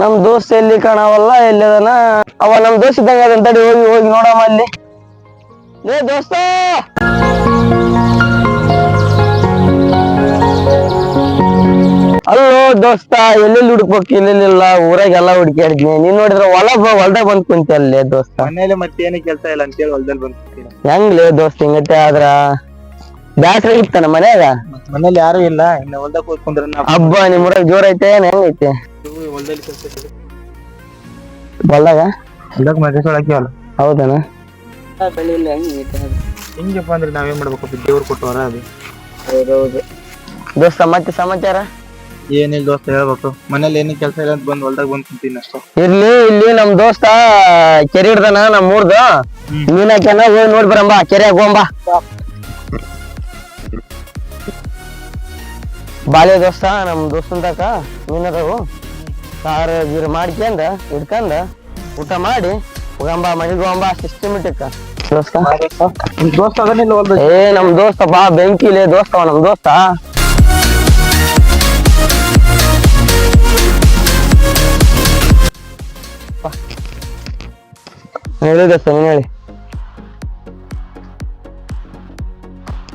ನಮ್ ದೋಸ್ತ ಎಲ್ಲಿ ಕಾಣವಲ್ಲ ಎಲ್ಲಿ ಅದನ್ನ ಅವ ನಮ್ ದೋಸ್ತ ಇದ್ದಂಗ ಅದನ್ ತಡಿ ಹೋಗಿ ಹೋಗಿ ನೋಡಮ್ಮ ಅಲ್ಲಿ. ಏ ದೋಸ್ತ! ಅಲ್ಲೋ ದೋಸ್ತ ಎಲ್ಲೆಲ್ಲಿ ಹುಡುಕ್ಬೇಕು ಎಲ್ಲೆಲ್ಲಿಲ್ಲ ಊರಾಗೆಲ್ಲ ಹುಡುಕ್ಯಾಡಿದ್ನಿ. ನೀನ್ ನೋಡಿದ್ರ ಹೊಲ ಹೊಲ್ದಾಗ ಬಂದ್ ಕುಂತಿ ಅಲ್ಲೇ ದೋಸ್ತ. ಮನೇಲಿ ಮತ್ತೇನು ಕೆಲಸ ಇಲ್ಲ ಅಂತೇಳಿ ಹೊಲ್ದಲ್ಲಿ ಬಂದ್ಬಿಡ್ತೀನಿ ಹೆಂಗ್ಲೇ ದೋಸ್ತ ಹಿಂಗತ್ತೆ ಆದ್ರ? ಇತ್ತ ಇತ್ತಾನ ಮನ್ಯಾಗ? ಮನೇಲಿ ಯಾರು ಇಲ್ಲ ಇನ್ನ ಹೊಲ್ದಾಗ ಕೂತ್ಕೊಂಡ್ರೆ ಹಬ್ಬ ನಿಮ್ ಊರಾಗ ಜೋರ್ ಐತೆ ಏನ್ ಹೆಂಗೈತೆ? ಹೊಲದಲ್ಲಿ ಕೆಲಸ ಹೊಲ್ದಾಗ? ಹೊಲದಾಗ ಮನೆ ಹಾಕಿವಲ್ಲ ಹೌದನ? ಹಿಂಗಪ್ಪ ಅಂದ್ರೆ ನಾವೇನ್ ಮಾಡ್ಬೇಕು? ದೇವ್ರು ಕೊಟ್ಟವರ ಅದು? ದೋಸ್ತ ಮತ್ತೆ ಸಮಾಚಾರ? ಏನಿಲ್ಲ ದೋಸ್ತ ಹೇಳ್ಬೇಕು. ಮನೇಲಿ ಏನು ಕೆಲಸ ಇಲ್ಲ ಅಂತ ಬಂದು ಹೊಲ್ದಾಗ ಬಂದ್ ಕುಂತೀನಿ ಅಷ್ಟೇ. ಇರ್ಲಿ ಇಲ್ಲಿ ನಮ್ ದೋಸ್ತ ಕೆರೆ ಹಿಡ್ದಾನ ನಮ್ ಊರ್ದು ಮೀನ್ ಹಾಕ್ಯಾನ ಹೋಗಿ ನೋಡಿ ಬರಂಬ ಕೆರೆ ಹೋಗಂಬ ಬಾಲ್ಯ ದೋಸ್ತ ನಮ್ ದೋಸ್ತ ತಕ ಮೀನ್ ಅದಾವು ಸಾರು ಗೀರ್ ಮಾಡ್ಕ್ಯಂದ ಹಿಡ್ಕಂದ ಊಟ ಮಾಡಿ ಹೋಗಂಬ ಮನೆಗೆ ಹೋಗಂಬ ಸಿಸ್ಟಮೆಟಿಕ್ ದೋಸ್ತ ದೋಸ್ತ? ಅದನ್ನಿಲ್ಲ ಹೊಲ್ದಾಗ ಏ ನಮ್ ದೋಸ್ತ ಬಾ ಬೆಂಕಿಲೆ ದೋಸ್ತ ನಮ್ ದೋಸ್ತ. ಹೇಳಿ ದೋಸ್ತ ನೀನ್ ಹೇಳಿ.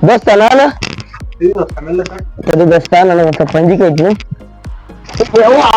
ದೋಸ್ತ ನಾನು? ದೋಸ್ತ ನನಗೆ ಸ್ವಲ್ಪ ಪಂಜಿಕೆ ಐತಿ ಯವ್ವಾ.